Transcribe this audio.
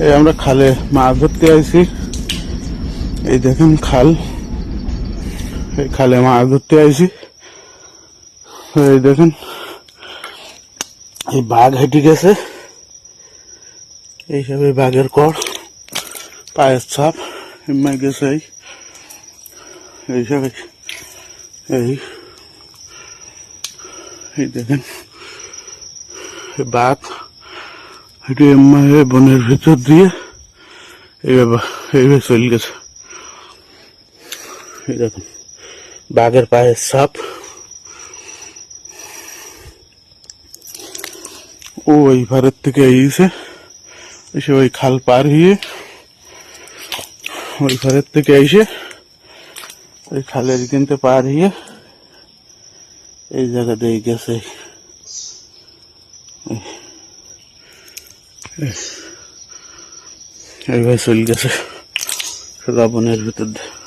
এই আমরা খালে মাছ ধরতে আইছি। এই দেখেন খাল। এই খালে মাছ ধরতে আইছি। এই দেখেন, এই বাঘ হেঁটে গেছে। এইসব এই বাঘের কর পায়ের ছাপ এমনি গেছে এই। এইসব এই- এই দেখেন বাঘ এমনি বনের ভিতর দিয়ে এইভাবে চলে গেছে। এই বাঘের পায়ের ছাপ ও ওই ভারের থেকে এইছে এসে ওই খাল পার হয়ে ওই ঘরের থেকে এসে ওই খালের কিনতে পার হয়ে এই জায়গা দিয়ে গেছে। এইভাবে চলে গেছে রাবণের ভিতর দিয়ে।